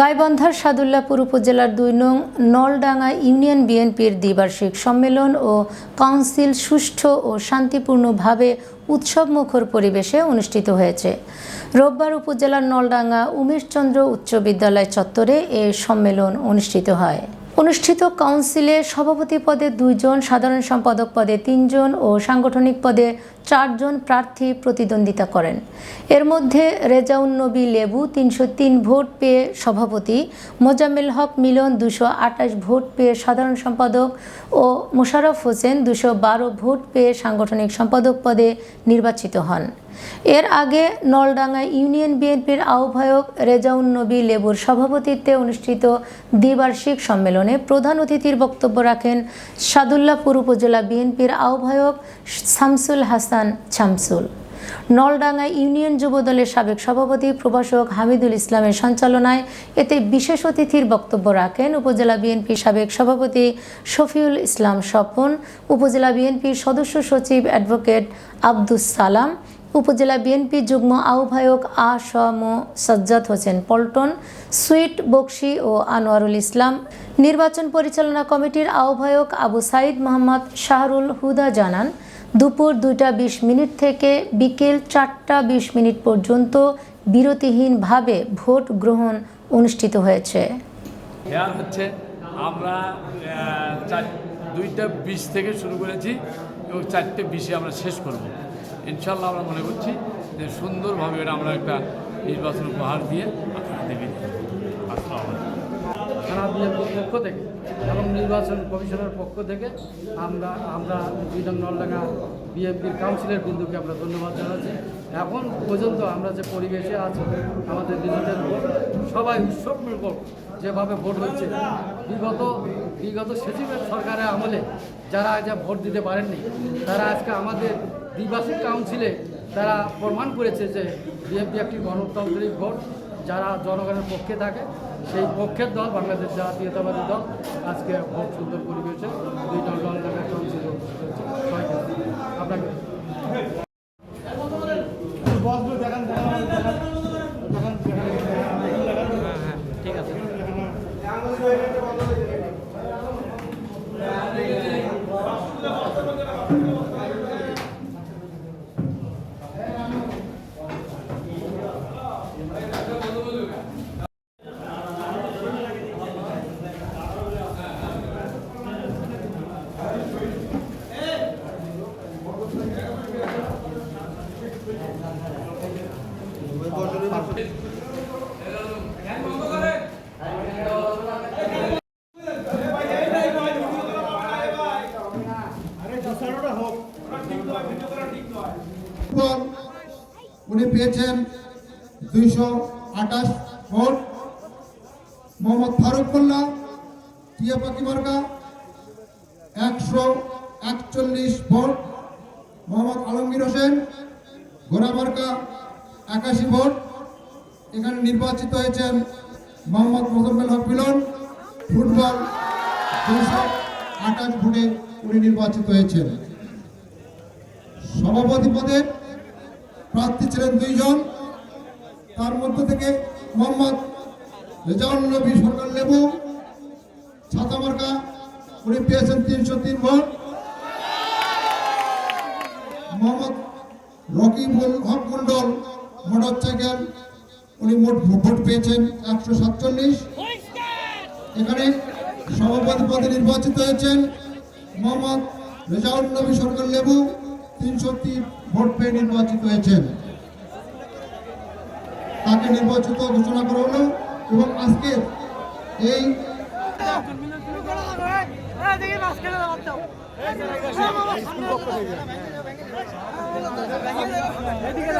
গাইবান্ধার সাদুল্লাপুর উপজেলার দুই নং নলডাঙ্গা ইউনিয়ন বিএনপির দ্বিবার্ষিক সম্মেলন ও কাউন্সিল সুষ্ঠু ও শান্তিপূর্ণভাবে উৎসবমুখর পরিবেশে অনুষ্ঠিত হয়েছে। রোববার উপজেলার নলডাঙ্গা উমেশচন্দ্র উচ্চ বিদ্যালয় চত্বরে এ সম্মেলন অনুষ্ঠিত হয়। অনুষ্ঠিত কাউন্সিলে সভাপতি পদে দুইজন, সাধারণ সম্পাদক পদে তিনজন ও সাংগঠনিক পদে চারজন প্রার্থী প্রতিদ্বন্দ্বিতা করেন। এর মধ্যে রেজাউন নবী লেবু তিনশো তিন ভোট পেয়ে সভাপতি, মোজাম্মেল হক মিলন দুশো আটাশ ভোট পেয়ে সাধারণ সম্পাদক ও মোশাররফ হোসেন দুশো বারো ভোট পেয়ে সাংগঠনিক সম্পাদক পদে নির্বাচিত হন। এর আগে নলডাঙ্গা ইউনিয়ন বিএনপির আহ্বায়ক রেজাউন নবী লেবুর সভাপতিত্বে অনুষ্ঠিত দ্বিবার্ষিক সম্মেলনে প্রধান অতিথির বক্তব্য রাখেন সাদুল্লাপুর উপজেলা বিএনপির আহ্বায়ক শামসুল হাসান শামসুল। নলডাঙ্গা ইউনিয়ন যুবদলের সাবেক সভাপতি প্রভাষক হামিদুল ইসলামের সঞ্চালনায় এতে বিশেষ অতিথির বক্তব্য রাখেন উপজেলা বিএনপির সাবেক সভাপতি শফিউল ইসলাম স্বপন, উপজেলা বিএনপির সদস্য সচিব অ্যাডভোকেট আব্দুস সালাম উপজেলা বিএনপি যুগ্ম আহ্বায়ক আ স ম সজ্জাদ হোসেন পল্টন, সুইট বক্সি ও আনোয়ারুল ইসলাম, নির্বাচন পরিচালনা কমিটির আহ্বায়ক আবু সাইদ মোহাম্মদ শাহরুল হুদা জানান, দুপুর দুইটা বিশ মিনিট থেকে বিকেল চারটা বিশ মিনিট পর্যন্ত বিরতিহীনভাবে ভোট গ্রহণ অনুষ্ঠিত হয়েছে। হচ্ছে আমরা দুইটা বিশ থেকে শুরু করেছি এবং চারটে বিশে আমরা শেষ করব। ইনশাল্লাহ আমরা মনে করছি যে সুন্দরভাবে এটা আমরা একটা নির্বাচন উপহার দিয়ে আপনারা। থানা বিএনপির পক্ষ থেকে এবং নির্বাচন কমিশনের পক্ষ থেকে আমরা আমরা দুই নলডাঙ্গা বিএনপির কাউন্সিলের বিন্দুকে আমরা ধন্যবাদ জানাচ্ছি এখন পর্যন্ত আমরা যে পরিবেশে আছি, আমাদের ডিজিটাল ভোট সবাই উৎসবমূলক যেভাবে ভোট হচ্ছে, বিগত বিগত সচিবের সরকারের আমলে যারা আজ ভোট দিতে পারেননি, তারা আজকে আমাদের দ্বিবার্ষিক কাউন্সিলে তারা প্রমাণ করেছে যে বিএনপি একটি গণতান্ত্রিক ভোট, যারা জনগণের পক্ষে থাকে, সেই পক্ষের দল, বাংলাদেশ জাতীয়তাবাদী দল, আজকে ভোট সুন্দর পরিবেশে দুই দল দল টাকা কাউন্সিল আপনাকে ঠিক আছে পর উনি পেয়েছেন দুইশো আঠাশ ভোট। মোহাম্মদ ফারুক মোল্লা, টিয়া পাখি মার্কা, একশো একচল্লিশ ভোট। মোহাম্মদ আলমগীর হোসেন, ঘোড়া মার্কা, একাশি ভোট। এখানে নির্বাচিত হয়েছেন মোহাম্মদ মোজাম্মেল হক মিলন। ফুটবল আঠাশ ভোটে উনি নির্বাচিত হয়েছেন। সভাপতি পদে প্রার্থী ছিলেন দুইজন। তার মধ্যে থেকে মোহাম্মদ রেজাউল নবী সরকার লেবু। ছাতা মার্কা উনি পেয়েছেন তিনশো তিন ভোট। মোহাম্মদ রকিবুল হক মন্ডল মোটর সাইকেল উনি মোট ভোট পেয়েছেন একশো সাতচল্লিশ। এখানে সভাপতি পদে নির্বাচিত হয়েছেন মোহাম্মদ রেজাউল নবী সরকার লেবু। তিনশো তিন ভোট পেয়ে নির্বাচিত হয়েছেন। তাকে নির্বাচিত ঘোষণা করা হলো এবং আজকে এই এদিকে